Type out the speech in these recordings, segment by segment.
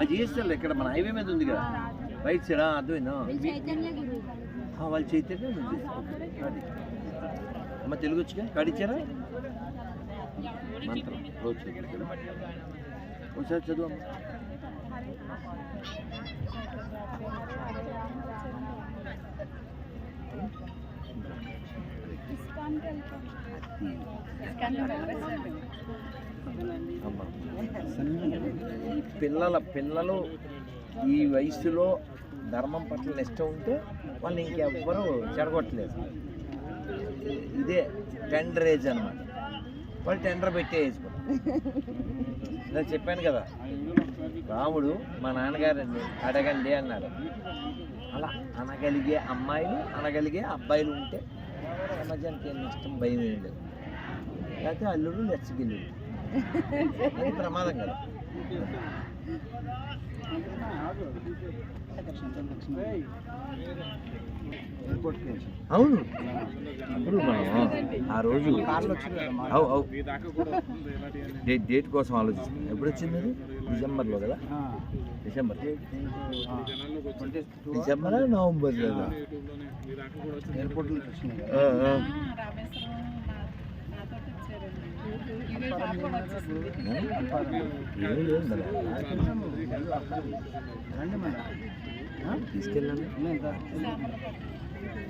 అది చేస్తారు ఇక్కడ మన హైవే మీద ఉంది కదా రైట్ సైడ్? అర్థమైందా? వాళ్ళు చైతన్య అది అమ్మ తెలుగు వచ్చిగా కడిచారా మంత్రం. రోజు ఒకసారి చదువు ఈ పిల్లల పిల్లలు ఈ వయసులో ధర్మం పట్ల నిష్ట ఉంటే వాళ్ళు ఇంకెవ్వరూ చెడగొట్టలేదు. ఇదే టెండర్ ఏజ్ అనమాట వాళ్ళు టెండర్ పెట్టే ఏజ్ నేను చెప్పాను కదా రాముడు మా నాన్నగారండి అడగండి అన్నారు అలా అనగలిగే అమ్మాయిలు అనగలిగే అబ్బాయిలు ఉంటే సమాజానికి ఏం నష్టం? భయం ఏం లేదు. లేకపోతే అల్లుడు లెచ్చగిల్లుడు. అది ప్రమాదం కదా. అవును. అప్పుడు ఆ రోజు డేట్ డేట్ కోసం ఆలోచిస్తాం ఎప్పుడు వచ్చింది అది? డిసెంబర్లో కదా? డిసెంబర్. డిసెంబర్ నవంబర్ కదా ఎయిర్పోర్ట్ నుంచి వచ్చినాయి ఆ, ఆ. ఏం లేదు మరి. రండి మరి తీసుకెళ్ళండి.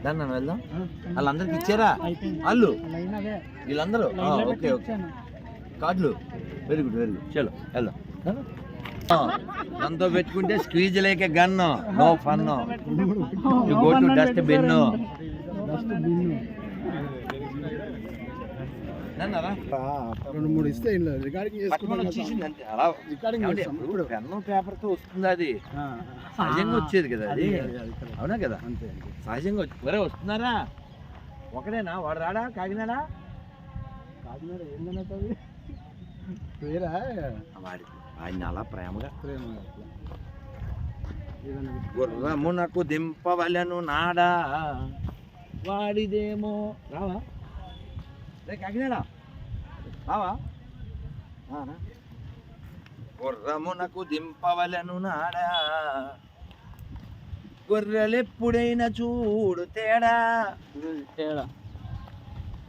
దాన్ని నన్ను వెళ్దాం వాళ్ళందరికి ఇచ్చారా వాళ్ళు వీళ్ళందరూ ఓకే ఓకే కార్డులు వెరీ గుడ్ వెరీ గుడ్ చలో వెళ్దాం దాంతో పెట్టుకుంటే స్క్వీజ్ లేక gun no fun you go to dustbin dust రెండు మూడు ఇస్తే రికార్డింగ్ చేసుకున్నాం కదా. అలా రికార్డింగ్ ఇప్పుడు పెన్ను పేపర్తో వస్తుంది అది. సహజంగా వచ్చేది కదా అది. అవునా కదా? అంతే అంతే. సహజంగా వచ్చి ఒరే వస్తున్నారా? ఒకడేనా? వాడు రాడా? కాకినాడా? కాకినాడ ఏందన్నది పేరా? వాడి ఆయన అలా ప్రేమగా. ప్రేమ అట్లా. ఏదన్నా పెట్టి- గుర్రమునకు దింపవలను నాడా? వాడిదేమో రావా? రే కాకినాడా. రావా? రానా? గుర్రమునకు దింపవలను నాడా. గొర్రెలెప్పుడైనా చూడు తేడా.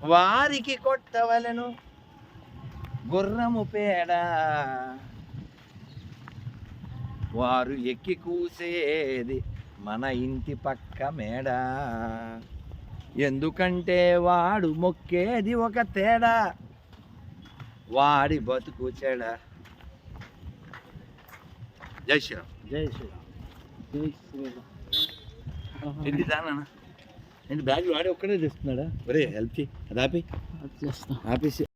వారికి కొట్టవలను గుర్రము పేడ. వారు ఎక్కి కూసేది మన ఇంటి పక్క మేడ. ఎందుకంటే వాడు మొక్కేది ఒక తేడా. వాడి బతుకు చెడ. జై శ్రీరామ్. జై శ్రీరామ్. జై శ్రీరామ్. ఏంటి దానా బ్యాగ్ వాడి ఒక్కడే తెస్తున్నాడా? ఒరే హెల్ప్ చేయి. అది ఆపి ఆపేసి